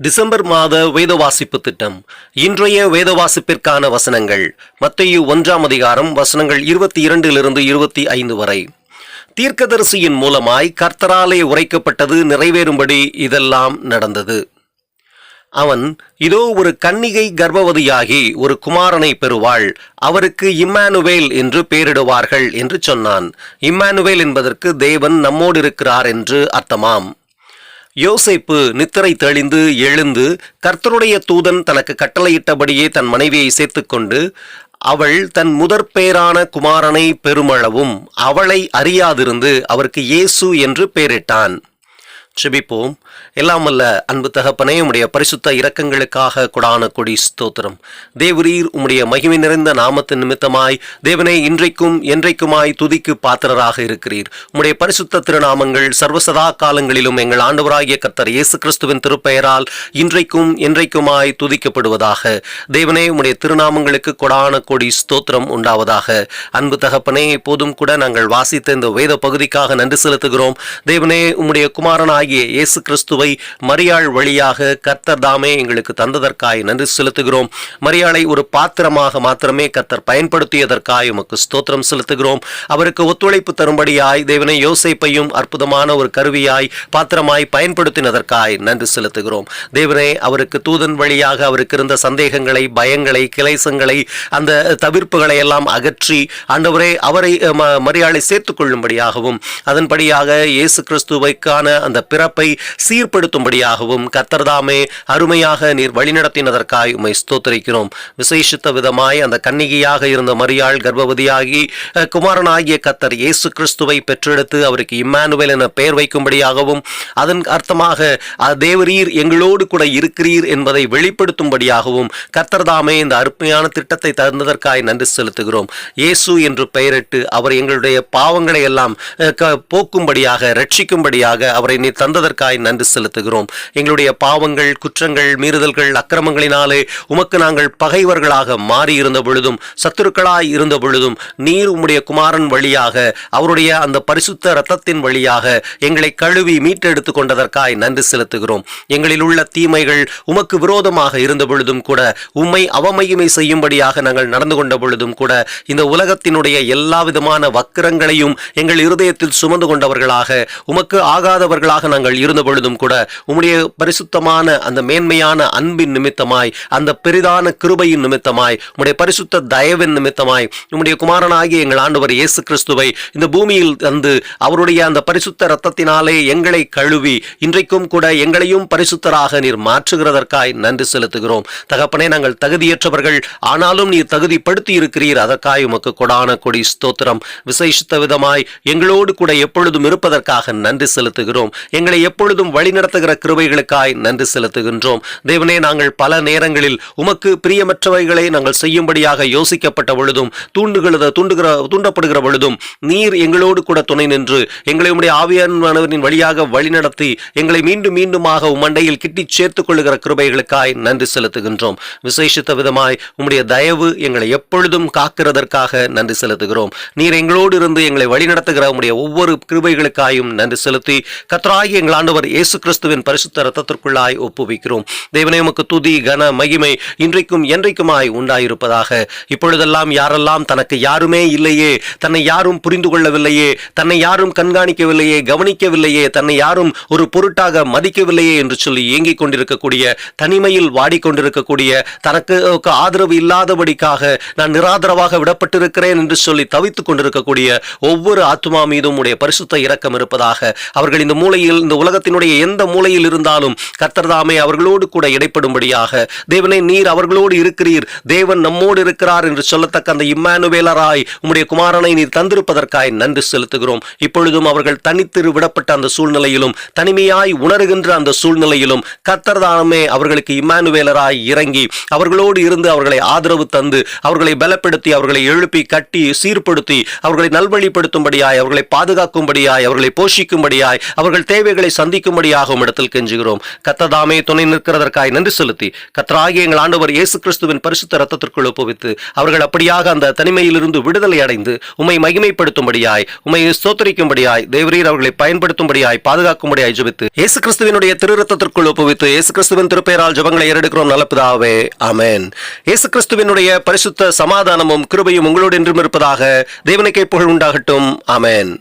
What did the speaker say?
December மாத வேத வாசிப்பு திட்டம். இன்றைய வேத வாசிப்பிற்கான வசனங்கள். மத்தேயு ஒன்றாம் அதிகாரம் வசனங்கள் இருபத்தி இரண்டிலிருந்து இருபத்தி ஐந்து வரை. தீர்க்கதரிசியின் மூலமாய் கர்த்தராலே உரைக்கப்பட்டது நிறைவேறும்படி இதெல்லாம் நடந்தது. அவன் இதோ ஒரு கன்னிகை கர்ப்பவதியாகி ஒரு குமாரனை பெறுவாள். அவருக்கு இம்மானுவேல் என்று பெயரிடுவார்கள் என்று சொன்னான். இம்மானுவேல் என்பதற்கு தேவன் நம்மோடு இருக்கிறார் என்று அர்த்தமாம். யோசேப்பு நித்திரை தெளிந்து எழுந்து கர்த்தருடைய தூதன் தனக்கு கட்டளையிட்டபடியே தன் மனைவியை சேர்த்துக்கொண்டு அவள் தன் முதற் பேரான குமாரனை பெருமளவும் அவளை அறியாதிருந்து அவருக்கு இயேசு என்று பெயரிட்டான். செபிப்போம். எல்லாம் வல்ல அன்பு தகப்பனே உம்முடைய பரிசுத்த இரக்கங்களுக்காக கொடான கொடி ஸ்தோத்திரம். தேவரீர் உம்முடைய மகிமை நிறைந்த நாமத்தின் நிமித்தமாய் தேவனை இன்றைக்கும் என்றைக்குமாய் துதிக்கு பாத்திரராக இருக்கிறீர். உம்முடைய பரிசுத்த திருநாமங்கள் சர்வசதா காலங்களிலும் எங்கள் ஆண்டவராகிய கர்த்தர் இயேசு கிறிஸ்துவின் திருப்பெயரால் இன்றைக்கும் என்றைக்குமாய் துதிக்கப்படுவதாக. தேவனே உம்முடைய திருநாமங்களுக்கு கொடான கொடி ஸ்தோத்திரம் உண்டாவதாக. அன்பு தகப்பனே இப்போதும் கூட நாங்கள் வாசித்த இந்த வேத பகுதிக்காக நன்றி செலுத்துகிறோம். தேவனே உம்முடைய குமாரனாய் ஆகிய இயேசு கிறிஸ்துவை மரியாள் வழியாக கர்த்தர் தாமே எங்களுக்கு தந்ததற்காய் நன்றி செலுத்துகிறோம். மரியாளை ஒரு பாத்திரமாக மாத்திரமே கர்த்தர் பயன்படுத்தியதற்காய் உமக்கு ஸ்தோத்திரம் செலுத்துகிறோம். அவருக்கு ஒத்துழைப்பு தரும்படியாய் தேவனை யோசிப்பையும் அற்புதமான ஒரு கருவியாய் பாத்திரமாய் பயன்படுத்தினதற்காய் நன்றி செலுத்துகிறோம். தேவனே அவருக்கு தூதன் வழியாக அவருக்கு இருந்த சந்தேகங்களை பயங்களை கிளைசங்களை அந்த தவிர்ப்புகளை எல்லாம் அகற்றி ஆண்டவரே அவரை மரியாளை சேர்த்துக் கொள்ளும்படியாகவும் அதன்படியாக இயேசு கிறிஸ்துவைக்கான அந்த பிறப்பை சீர்படுத்தும்படியாகவும் கத்தர்தாமே அருமையாக நீர் வழிநடத்தினதற்காய் உமை ஸ்தோத்தரிக்கிறோம். விசேஷித்த விதமாய் அந்த கன்னிகையாக இருந்த மரியாள் கர்ப்பவதியாகி குமாரனாகிய கத்தர் இயேசு கிறிஸ்துவை பெற்றெடுத்து அவருக்கு இம்மானுவேல் என பெயர் வைக்கும்படியாகவும் அதன் அர்த்தமாக தேவரீர் எங்களோடு கூட இருக்கிறீர் என்பதை வெளிப்படுத்தும்படியாகவும் கத்தர்தாமே இந்த அருமையான திட்டத்தை தந்ததற்காய் நன்றி செலுத்துகிறோம். இயேசு என்று பெயரிட்டு அவர் எங்களுடைய பாவங்களை எல்லாம் போக்கும்படியாக ரட்சிக்கும்படியாக அவரை நீ தந்ததற்காய் நன்றி செலுத்துகிறோம். எங்களுடைய பாவங்கள் குற்றங்கள் மீறுதல்கள் அக்கிரமங்களினாலே உமக்கு நாங்கள் பகைவர்களாக மாறியிருந்த பொழுதும் சத்துருக்களாய் இருந்த பொழுதும் நீர் உம்முடைய குமாரன் வழியாக அவருடைய அந்த பரிசுத்த இரத்தத்தின் வழியாக எங்களை கழுவி மீட்டெடுத்து கொண்டதற்காய் நன்றி செலுத்துகிறோம். எங்களில் உள்ள தீமைகள் உமக்கு விரோதமாக இருந்த பொழுதும் கூட உம்மை அவமையுமை செய்யும்படியாக நாங்கள் நடந்து கொண்ட பொழுதும் கூட இந்த உலகத்தினுடைய எல்லா விதமான வக்கிரங்களையும் எங்கள் இருதயத்தில் சுமந்து கொண்டவர்களாக உமக்கு ஆகாதவர்களாக நாங்கள் இருந்த பொழுதும் கூட உம்முடைய பரிசுத்தமான அந்த மேன்மையான அன்பின் நிமித்தமாய் அந்த பெரிதான கிருபையின் நிமித்தமாய் உம்முடைய பரிசுத்த தயவின் நிமித்தமாய் உம்முடைய குமாரனாகிய எங்கள் ஆண்டவர் இயேசு கிறிஸ்துவை இந்த பூமியில் தந்து அவருடைய அந்த பரிசுத்த ரத்தத்தினாலே எங்களை கழுவி இன்றைக்கும் கூட எங்களையும் பரிசுத்தராக நீர் மாற்றுகிறதற்காய் நன்றி செலுத்துகிறோம். தகப்பனே நாங்கள் தகுதியற்றவர்கள். ஆனாலும் நீர் தகுதிப்படுத்தி இருக்கிறீர் அதற்காய் உமக்கு கொடான கொடி ஸ்தோத்திரம். விசேஷித்த விதமாய் எங்களோடு கூட எப்பொழுதும் இருப்பதற்காக நன்றி செலுத்துகிறோம். எங்களை எப்பொழுதும் வழிநடத்துகிற கிருபைகளுக்காய் நன்றி செலுத்துகின்றோம். தேவனே நாங்கள் பல நேரங்களில் உமக்கு பிரியமற்றவைகளை நாங்கள் செய்யும்படியாக யோசிக்கப்பட்ட பொழுதும் தூண்டுகிறத தூண்டுகிற தூண்டப்படுகிற பொழுதும் நீர் எங்களோடு கூட துணை நின்று எங்களை உடைய ஆவியானவரின் வழியாக வழிநடத்தி எங்களை மீண்டும் மீண்டுமாக உம்மண்டையில் கிட்டி சேர்த்துக் கொள்ளுகிற கிருபைகளுக்காய் நன்றி செலுத்துகின்றோம். விசேஷித்த விதமாய் உம்முடைய தயவு எங்களை எப்பொழுதும் காக்கிறதற்காக நன்றி செலுத்துகிறோம். நீர் எங்களோடு இருந்து எங்களை வழிநடத்துகிற உம்முடைய ஒவ்வொரு கிருபைகளுக்காயும் நன்றி செலுத்தி கத்ரா கர்த்தராகிய எங்கள் ஆண்டவர் இயேசு கிறிஸ்துவின் பரிசுத்த ரத்தத்திற்குள்ளாய் ஒப்புவிக்கிறோம். தேவனே உமக்கு துதி கன மகிமை இன்றைக்கும் என்றைக்குமாய் உண்டாயிருப்பதாக. இப்பொழுதெல்லாம் யாரெல்லாம் தனக்கு யாருமே இல்லையே தன்னை யாரும் புரிந்து கொள்ளவில்லையே தன்னை யாரும் கண்காணிக்கவில்லையே கவனிக்கவில்லையே தன்னை யாரும் ஒரு பொருட்டாக மதிக்கவில்லையே என்று சொல்லி இயங்கிக் கொண்டிருக்கக்கூடிய தனிமையில் வாடிக்கொண்டிருக்கக்கூடிய தனக்கு ஆதரவு இல்லாதபடிக்காக நான் நிராதரவாக விடப்பட்டிருக்கிறேன் என்று சொல்லி தவித்துக் கொண்டிருக்கக்கூடிய ஒவ்வொரு ஆத்மா மீதும் உடைய பரிசுத்த இரக்கம் இருப்பதாக. அவர்கள் இந்த மூலையில் இந்த உலகத்தினுடைய எந்த மூலையில் இருந்தாலும் கர்த்தர்தாமே அவர்களோடு கூட இடைப்படும்படியாக தேவனே நீர் அவர்களோடு இருக்கிறீர். தேவன் நம்மோடு இருக்கிறார் என்று சொல்லத்தக்க அந்த இம்மானுவேலராய் உம்முடைய குமாரனை நீர் தந்திருப்பதற்காய் நன்றி செலுத்துகிறோம். இப்பொழுதும் அவர்கள் தனித்திரு விடப்பட்ட அந்த சூழ்நிலையிலும் தனிமையாய் உணர்கின்ற அந்த சூழ்நிலையிலும் கர்த்தர்தாமே அவர்களுக்கு இம்மானுவேலராய் இறங்கி அவர்களோடு இருந்து அவர்களை ஆதரவு தந்து அவர்களை பலப்படுத்தி அவர்களை எழுப்பி கட்டி சீர்படுத்தி அவர்களை நல்வழிப்படுத்தும்படியாய் அவர்களை பாதுகாக்கும்படியாய் அவர்களை போஷிக்கும்படியாய் அவர்கள் தேவை தேவைகளை சந்திக்கும்படியாக இடத்தில் கெஞ்சுகிறோம். கத்ததாமே துணை நிற்கிறதற்காய் நன்றி செலுத்தி கத்தராகிய எங்கள் ஆண்டவர் இயேசு கிறிஸ்துவின் பரிசுத்த ரத்தத்திற்குள் ஒப்புவித்து அவர்கள் அப்படியாக அந்த தனிமையிலிருந்து விடுதலை அடைந்து உமை மகிமைப்படுத்தும்படியாய் உமை ஸ்தோத்தரிக்கும்படியாய் தேவரீர் அவர்களை பயன்படுத்தும்படியாய் பாதுகாக்கும்படியாய் ஜெபித்து இயேசு கிறிஸ்துவினுடைய திருரத்தத்திற்குள் ஒப்புவித்து இயேசு கிறிஸ்துவின் திருப்பெயரால் ஜபங்களை ஏறெடுக்கிறோம். நல்ல அமேன் இயேசு கிறிஸ்துவினுடைய பரிசுத்த சமாதானமும் கிருபையும் உங்களோடு என்றும் இருப்பதாக தேவனுக்கே புகழ் உண்டாகட்டும். அமேன்